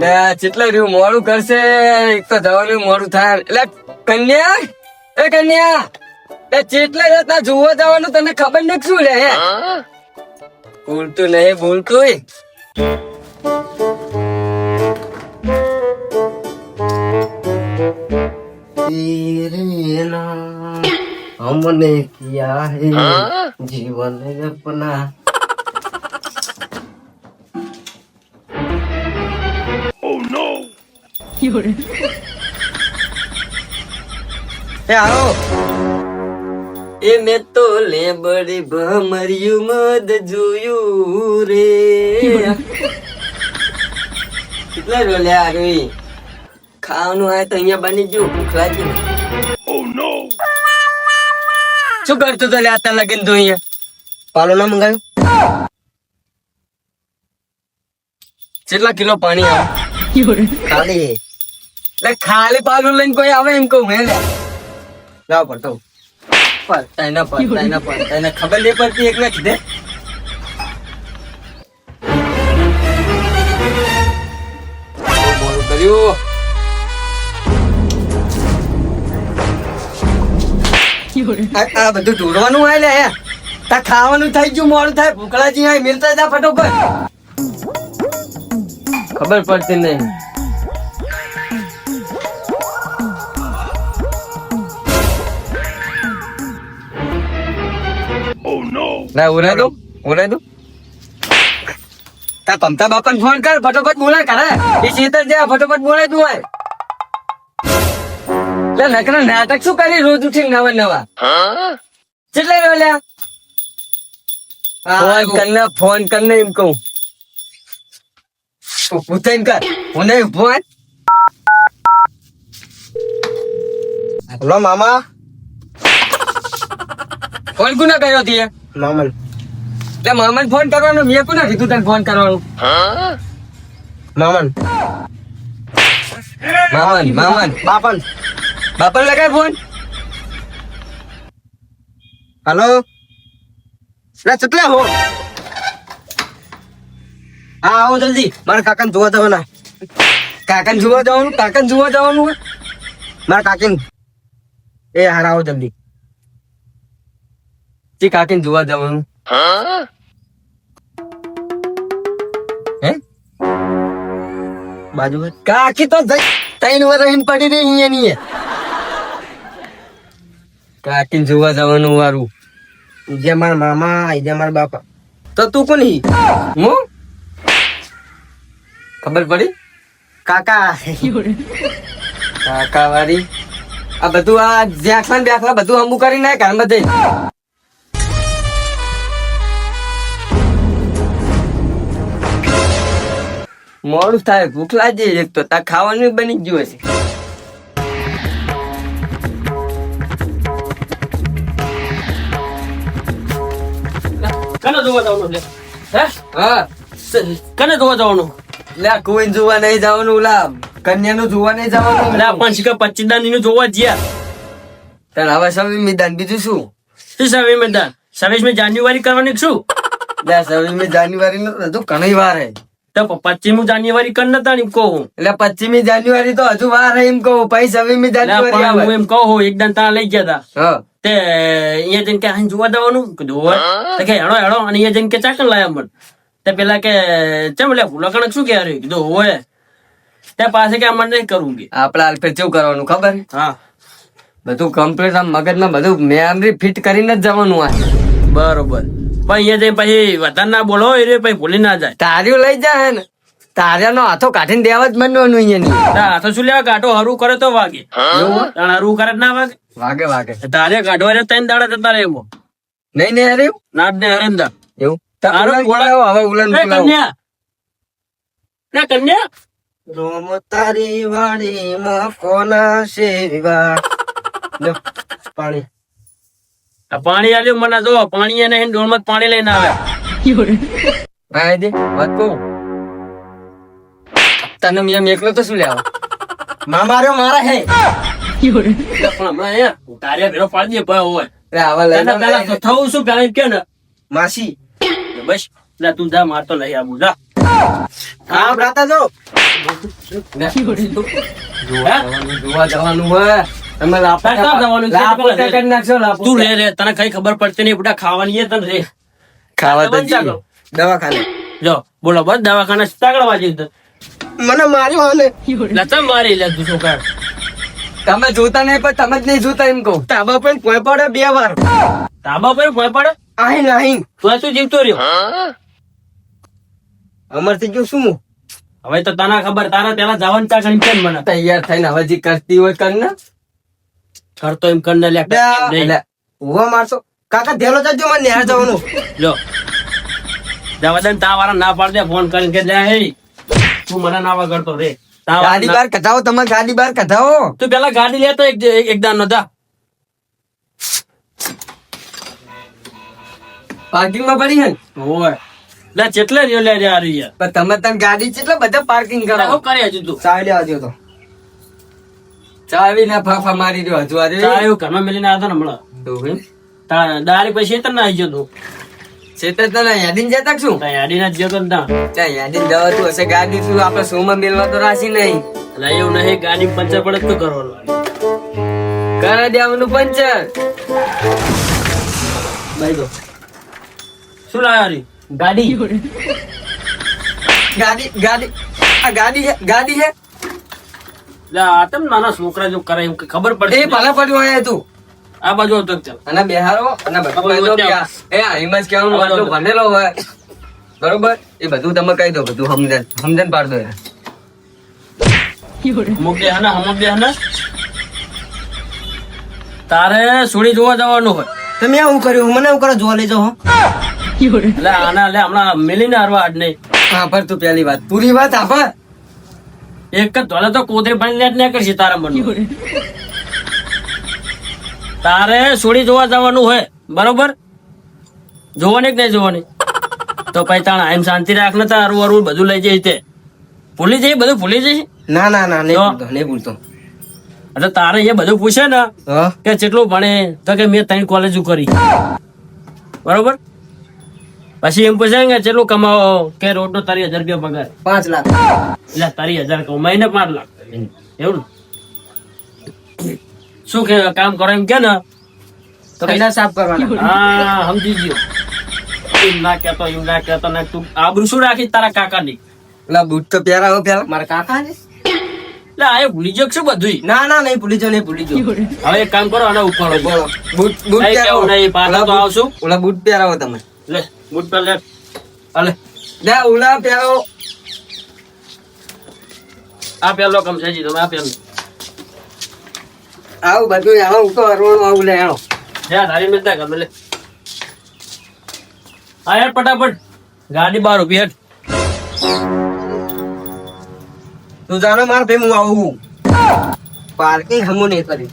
લે કેટલા રહ્યું મોડું કરશે એક તો જવાનું મોડું થાય એટલે કન્યા એ કન્યા એ ચેટલા રહેતા જોવા જવાનું તને ખબર નથી શું લે હે બોલતું નહીં બોલતું तेरे नाम हमने किया है जीवन अपना એ આવો એ મેં તો લેબડી ભમર્યું મદ જોયું રે. કેટલા રોલ્યા આરવી ખાવાનું હોય તો અહીંયા બની ગયું ભૂખ લાગી ને. શું કરતો તો લ્યા આતા લગીન તું અહીંયા? પાલો ના મંગાવ્યું કેટલા કિલો પાણી આવે ખાલી. એટલે ખાલી પાલું લઈને કોઈ આવે એમ કહું લે. લાવ પડતો પડતાય ના પડતાય ના પડતાય ના ખબર નહીં પડતી એક કીધે કર્યું? આ બધું ઢૂંઢવાનું હોય ને તા ખાવાનું થઈ ગયું મોડું થાય ભૂખલાજી હોય મિલતા જા ફટોફટ. ખબર પડતી નહીં. ના ઉરે દો ઉરે દો તા. પમતા બાપા ફોન કર ફટોફટ બોલાય કરે એ ચેતર જે ફટોફટ બોલાય તું હોય. લે નકરા નાટક શું કરી? રોજ ઉઠી નવા નવા. કેટલે રોલ્યા ફોન કરને ફોન કરને એમ કહું. પૂછાઈને કર. હું નહીં ફોન હલો મામા. ફોન કુના કર્યો તીએ મામન એટલે મામાને ફોન કરવાનો મેં કોને કીધું તને ફોન કરવાનું મામન મામન મામન બાપન બાપા લગાય ફોન હલો લે ચટલે હો હા આવો જલ્દી મારા કાકાને જોવા જવાના કાકાને જોવા જવાનું કાકાને જોવા જવાનું હોય? મારા કાકીને એ હાર આવો જલ્દી જી, કાકીને જોવા જવાનું. બાજુ કાકી તો ત્રણ વાર રહીને પડી રહી અહીંયા ની કાકીને જોવા જવાનું વારું ઈજે મારા મામા, ઈજે મારા બાપા. તો તું કોણ હી? હું? ખબર પડી? કાકા. કાકા વાળી આ બધું આ જ્યાં ને બ્યાખલા બધું અમુક કરી નાખ ઘરમાં જઈ મોડું થાય ભૂખ લાગી એક તો તા ખાવાનું બની ગયું હશે. કને જોવા જવાનું લે? હે? હા. કને જોવા જવાનું? લે કોઈ જોવા નહીં જવાનું ઓલા કન્યાનું જોવા નહીં જવાનું. લે પાંચ કે પચીસ દાની નું જોવા જ્યા. તાર હવે સવી મેદાન બીજું શું? શું સવી મેદાન સવીસ મેં જાન્યુઆરી કરવાની શું? લે સવી મે જાન્યુઆરી નું તો ઘણી વાર હે. તો પચીસમી જાન્યુઆરી કર નતા એમ કહું એટલે પચીમી જાન્યુઆરી તો હજુ વાર એમ કહું. પછી છવ્વીસમી જાન્યુઆરી હું એમ કહું એકદમ ત્યાં લઈ ગયા હતા તે અહીંયા જઈને કે જોવા જવાનું કીધું હોય તો કે હેડો હેડો અને અહીંયા જઈને કે ચાકણ લાયા મન? તે પેલા કે ચમ લે ફૂલા કણક શું કે કીધું હોય તે પાસે કે અમને નહીં કરવું કે. આપડે હાલ ફેર શું કરવાનું ખબર? હા. બધું કમ્પ્લીટ આમ મગજમાં બધું મેમરી ફિટ કરીને જ જવાનું આ. બરોબર. પણ અહીંયા જઈ પછી વધારે ના બોલો એ પછી ભૂલી ના જાય. તાર્યું લઈ જાય ને. તાર્યાનો હાથો કાઢીને દેવા જ બનવાનું અહીંયા હાથો શું લેવા? કાઢો હરું કરે તો વાગે. હરું કરે ના વાગે? વાગે વાગે. તારે કાઢવા રે ત્રણ દાડા જતા રે એમાં નહીં નહીં અરે નાદ ને હરેંદા એવું? તારો બોલાવો, હવે ઉલન એ કન્યા. ના કન્યા. રોમ તારી વાડીમાં કોના સેવા? પાણી. પાણી આલ્યું મને જો પાણી એને ડોલમાં પાણી લઈને આવે. હા દે વાત કહું? તને મેં એકલો તો શું લેવા? મામા રહ્યો મારા હે. પણ હમણાં અહીંયા તારે ભેરો પાડી દે ભાઈ હોય. એટલે આવા લઈ પેલા તો થવું શું એમ કે ને? માસી. બસ એટલે તું જા માર તો લઈ આવું જા. હા ભ્રાતા જો. જોવા જવાનું હોય. તમે. તું રે રે તને કઈ ખબર પડતી નહીં બધા ખાવાની તને રે. ખાવા તો. દવાખાને. જો બોલો બસ દવાખાના તાગડવા જઈ મને માર્યો આને લતા મારી લે તું છોકરા. તમે જોતા નહીં પણ તમે જ નહીં જોતા એમ કહું. તાબા પર કોઈ પડે બે વાર. તાબા પર કોઈ પડે? આહી નહીં. તું શું જીવતો રહ્યો? અમરથી ગયું શું હવે તો તને ખબર તારા પેલા જવાનું ચા કેમ મને? તૈયાર થઈને હવે જે કરતી હોય કર ને. કરતો એમ કર ને લે નહીં. મારશો. કાકા ધેલો જજો મને નેહાર જવાનું. લો. જવા તા વાળા ના પાડ દે ફોન કરીને કે લે હે. તું મને ના વગડતો રે. તા ગાડી બાર કઢાવો તમે ગાડી બાર કઢાવો. તું પેલા ગાડી લેતો એક એક- દાન નો જા. પાર્કિંગમાં પડી હે? ઓય લે ચેટલે રિયો લે યાર યાર પણ તમે તન ગાડી કેટલા બધા પાર્કિંગ કરો. શું કરે હજુ તું. લેવા દ્યો તો. ચાવી ના ફાફા મારી રહ્યો હજુ આજે. ઘરમાં મેલીને આવ્યો તો ને હમણાં. તો એમ? તા દારી પછી તને આવી ગયો છેતર તને યાદીને જતા શું? યાદીના જ તો ત્યાં યાદીને જવાતું હશે ગાડી શું આપણે સોમાં મેલવા તો રાશી નહીં. એટલે એવું નહીં ગાડી પંચર પડે તો કરવાનું કરા દેવાનું પંચર. ભાઈ શું લાયા ગાડી. ગાડી ગાડી. આ ગાડી છે ગાડી છે. આ તમ નાના છોકરા જો કરે એમ ખબર પડે એ ભલે પડ્યું હોય તું. આ બાજુ હતો ચાલ અને બેહારો અને બધું એ આ હિમજ કેવાનું આપણે ભણેલો હોય. બરોબર? એ બધું તમે કહી દો બધું સમજણ સમજણ પાડ દો એને. તારે સુડી જોવા જવાનું હોય. તમે આવું કર્યું? મને એવું કરો જોવા લઈ જાઓ એટલે આના એટલે હમણાં મેલીને હરવા આજ નહીં. સાંભળ તું પેલી વાત. પૂરી વાત સાંભળ એક જ ધોલે તો કોતરી પાણી લેટ ને કરશે તારા મન તારે સોડી જોવા જવાનું હોય બરોબર? જોવાની કે નહીં જોવાની? તો પછી તાણ આમ શાંતિ રાખ ને તારું અરવું બધું લઈ જઈ તે. ભૂલી જઈ બધું ભૂલી જઈ ના ના ના નહીં નહીં ભૂલતો. એટલે તારે એ બધું પૂછે ને કે કેટલું ભણે તો કે મેં ત્રણ કોલેજો કરી. બરોબર? પછી એમ પૂછે કે કેટલું કમાવો? કે રોડ નો તારી હજાર રૂપિયા પગાર. પાંચ લાખ. એટલે તારી હજાર મહિને પાંચ લાખ. એવું શું કે કામ કરો એમ કે ને? તો કઈના સાફ કરવાના. હા સમજી ગયો. એમ ના કેતો એમ ના કેતો ને તું આબરૂ શું રાખી તારા કાકા ની એટલે બૂટ તો પહેરાવો પહેલા. મારા કાકા ને? એટલે આ ભૂલી ગયો કે શું બધું ના ના નહીં ભૂલી જાવ નહીં ભૂલી જાવ હવે એક કામ કરો આના ઉપર બોલો. બૂટ બૂટ પહેરાવો. નહીં, પાછા તો આવશું. ઓલા બૂટ પહેરાવો તમે. લે. બુટ પર લે અલે. લે ઓલા પહેરાવો આ પેલો કમ છે જી તમે આ પેલો. આવું બધું આવું તો હરવાનું આવું લે આવો યાર તારી મિલતા ગમે લે. આ યાર ફટાફટ. ગાડી બાર ઊભી હેઠ તું જાણો માર ભાઈ હું આવું. પાર્કિંગ હમું નહીં કરી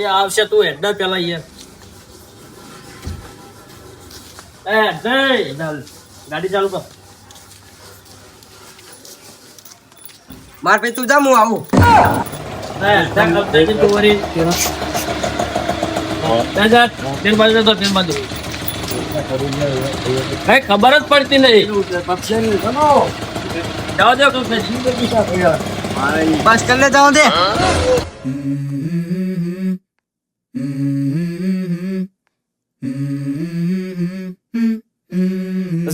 એ આવશે તું હેડ પેલા યાર એ ગાડી ચાલુ કર. માર ભાઈ તું જામ હું આવું. ખબર જ પડતી નહીં. બસ કર લે જાઓ દે.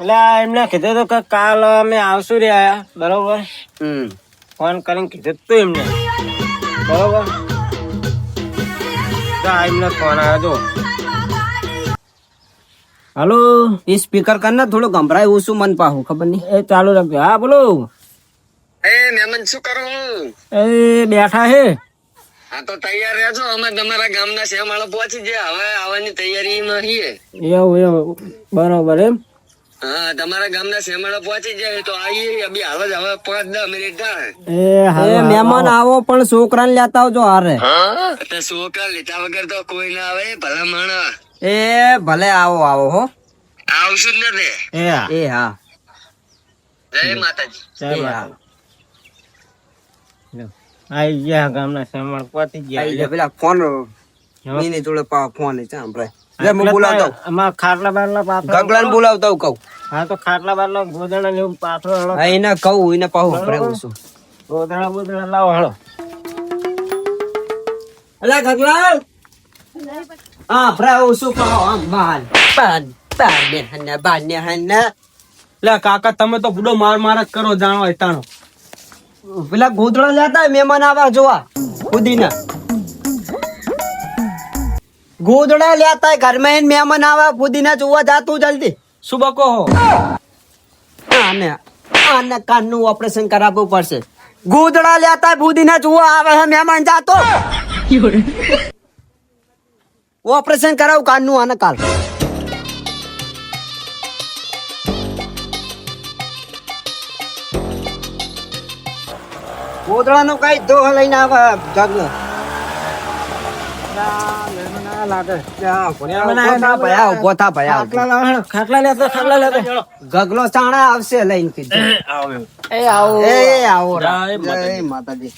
એટલે આ એમને કીધું હતું કે કાલ અમે આવશું રે આયા બરોબર? હમ. ફોન કરીને કીધું તું એમને. બરોબર? એમને ફોન આવ્યો તો હાલો? એ સ્પીકર કર ને થોડું ગભરાય હું શું મન પાહું ખબર નહીં. એ ચાલુ રાખજો. હા બોલો. એ મેમન શું કરો એ બેઠા હે. હા તો તૈયાર રહેજો. અમે તમારા ગામના શેમાળો પહોંચી ગયા. હવે આવવાની તૈયારીમાં છીએ એવું એવું. બરોબર એમ. હા તમારા ગામના શેમાળો પહોંચી જાય તો આવીએ બી હાલ જ હવે પાંચ દસ મિનિટ થાય. એ મહેમાન આવો પણ છોકરાને લેતા આવજો હારે. તો છોકરા લીધા વગર તો કોઈ ના આવે ભલા માણસ. એ ભલે આવો આવો હો. આવશું જ ને એ હા. એ હા. જય માતાજી. જય આઈ ગયા ગામના પતી આઈ ગયા પેલા ફોન મીની જોડે પાવ ફોન છે હું ખાટલા ગગલાને બોલાવતો કહું. તો ખાટલા બાટલા ગોદડા ને પાથરો હા એને કહું એને પાહું ભરાવું છું. ગોદડા બોદડા લાવો હળો અલા ગગલાલ! હા ભરાવું છું આમ લે કાકા તમે તો બુડો માર માર જ કરો જાણો એતાણો. પેલા ગોદડા લેતા મહેમાન આવા જોવા ખુદીના. ગોદડા લેતા ઘરમાં એને મહેમાન આવા ફુદીના જોવા જાતું જલ્દી. શું બકો હો આને આને કાનનું ઓપરેશન કરાવવું પડશે. ગોદડા લેતા ફુદીના જોવા આવે હે મહેમાન જાતો. ઓપરેશન કરાવું કાનનું આને કાલ. ગોદડાનું કઈ દોહ લઈને આવે જગ ગગલો ચાણા આવશે લઈને કીધું. એ આવો. એ આવો. જય માતાજી.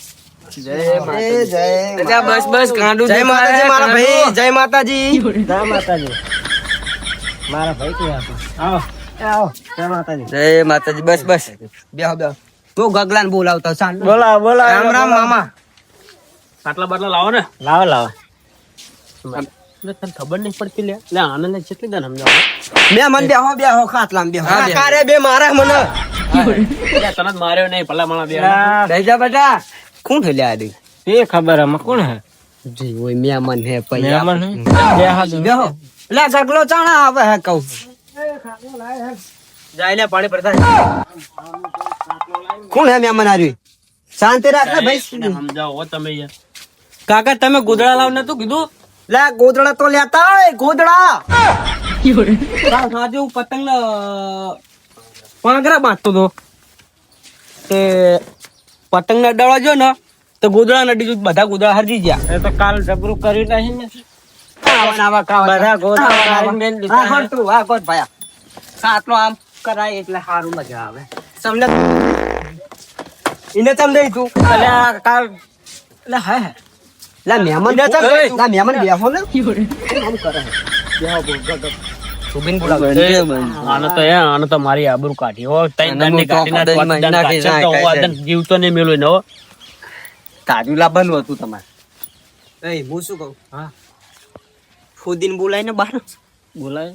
જય માતાજી. જય બસ બસ કાંડું જય માતાજી મારા ભાઈ જય માતાજી. જય માતાજી. મારા ભાઈ ક્યાં આવો. આવો. જય માતાજી. જય માતાજી. બસ બસ. બેહો બેહો. તું ગગલાને બોલાવતો ચાલ. બોલા બોલા રામ રામ મામા. ખાટલા બાટલા લાવો ને. લાવો લાવો. એટલે તને ખબર નહીં પડતી લે. લે આનંદ કેટલી દાન સમજાવો. બે મન બેહો બેહો ખાટલામાં બેહો કારે બે મારે મને. તને જ માર્યો નહીં ભલા માણા બે. બેહી જા બેટા. કોણ હે લ્યા દી એ ખબર આમાં કોણ હે જી ઓય મહેમાન હે પૈયા. મહેમાન હે? બે હાથ બેહો લે ગગલો ચાણા આવે હે કહું જાય લે પાણી પડતા કોણ હે મહેમાન આર્યું શાંતિ રાખ ને ભાઈ. સમજાવો તમે કાકા તમે ગુદડા લાવ નતું કીધું. લે ગોદડા તો લેતા હોય ગોદડા. આજે હું પતંગ પાંગરા બાંધતો હતો. તે પતંગ ના ડળા જો ને તો ગોદડા નડી જો બધા ગોદડા હરજી ગયા. એ તો કાલ જબરું કરી નહીં ને. આવા આવા કાવા બધા ગોદડા કાઢીને હા કોણ હા કોણ ભાયા. સાતલો આમ કરાય એટલે સારું મજા આવે. સમજ એને સમજાય તું? અલ્યા કાલ એટલે હા હે. લા મહેમાન લા મહેમાન બેહો ને. આમ કરે? સુબિન બોલાવ. આને તો એ આને તો મારી આબરૂ કાઢી. હો તઈ આને દાંડી હું તો કાઢીને આખા પાંચ દહીંમાં દાંડ નાખી કાઢશે તો નાખાય હું છે. આદન જીવતો નહીં મેલું ને હો. તાજુ લાવવાનું હતું તમારે. એ હું શું કહું? હા. ફુદીન બોલાય ને બહાર? બોલાય.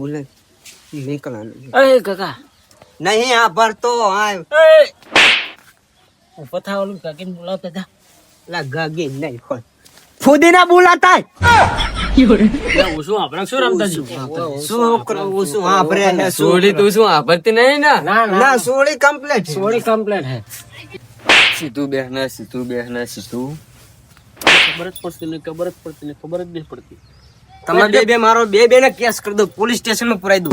બોલાય નીકળવાનું. એ કાકા. નહીં આ ભરતો હા ઉપર થાવ ઓલું કાકીને બોલાવતા લા ગગી નહીં ફુદીના બોલાતા લે, હું શું આપણે શું રમતા છીએ? શું કરું શું વાપરે છે શું? સોડી તું શું વાપરતી નહીં ના? ના સોળી કમ્પ્લીટ સોળી કમ્પ્લેટ હે સીધું બેહના સીધું બેહના સીધું. ખબર જ પડતી નહીં ખબર જ પડતી નહીં ખબર જ નહીં પડતી. તમે બે બે મારો બે બે ને કેસ કરી દો પોલીસ સ્ટેશનમાં પુરાઈ દઉં.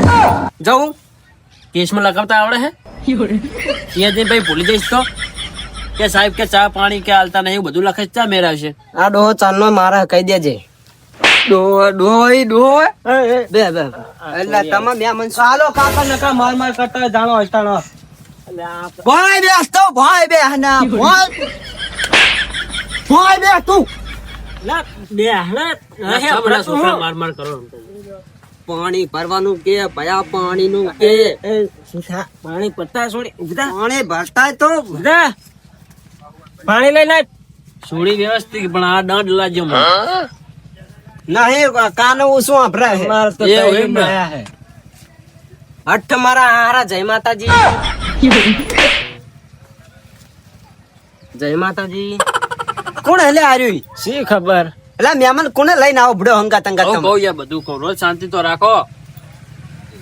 જવું કેસમાં લગાવતા આવડે હે? ત્યાં જઈને ભાઈ ભૂલી જઈશ તો. કે સાહેબ કે ચા પાણી કે હાલતા નહીં એવું બધું લખે ચા મેરાવશે આ ડોહો ચાલનો મારા કહી દેજે. ડોહો ડોહો ડોહો. બે બે એટલે તમે બે મન ચાલો કાકા નકા માર માર કરતા જાણો હટાણો ભાઈ બે તો ભાઈ બે ના ભાઈ ભાઈ બે તું. ના બે હે. છોકરા માર માર કરો પાણી ભરવાનું કે ભયા પાણી નું કે? પાણી પત્તા છોડી પાણી ભરતા તો પાણી લઈ નાખ સુડી વ્યવસ્થિત પણ આ દંડ લાજો નહીં કાનો શું આપરા તો એવું એમ ને? હે અઠ મારા હારા જય માતાજી. જય માતાજી. કોણ હેલે આર્યું? શી ખબર? એટલે મહેમાન કોને લઈને આવો ભડો હંગા તંગા તમે? કહું યાર બધું કહું. રોજ શાંતિ તો રાખો.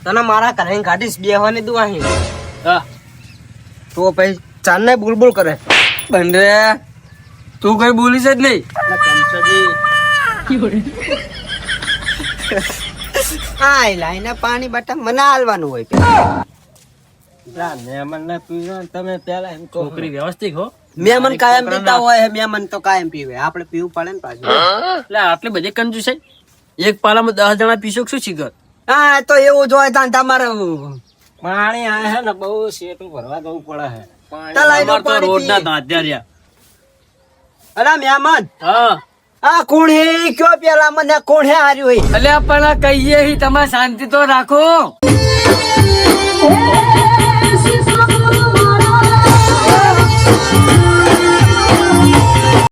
તને મારા ઘરે કાઢીશ બેહવાની દુઆ હે હા. તો પછી ચાંદ ને બુલબુલ કરે. બંડરે તું કઈ બોલીશ જ નહીં. હા લાઈને પાણી બટા મને હાલવાનું હોય પેલા. મહેમાનને પીવો તમે પેલા એમ છોકરી વ્યવસ્થિત હો. મહેમાન કાયમ પીતા હોય મહેમાન તો કાયમ પીવે. આપણે પીવું પડે ને પાછું. એટલે આટલી બધી કંજુસ એક પાલામાં દસ જણા પીશો શું શીખર? હા તો એવું જ હોય તમારે પાણી આ હે ને બહુ શેઠું ભરવા જવું પડે હે. તલાઈ તો આ કોણ હે પેલા મને કોણ હે હાર્યું હે? પણ કહીએ તમે શાંતિ તો રાખો. Thank.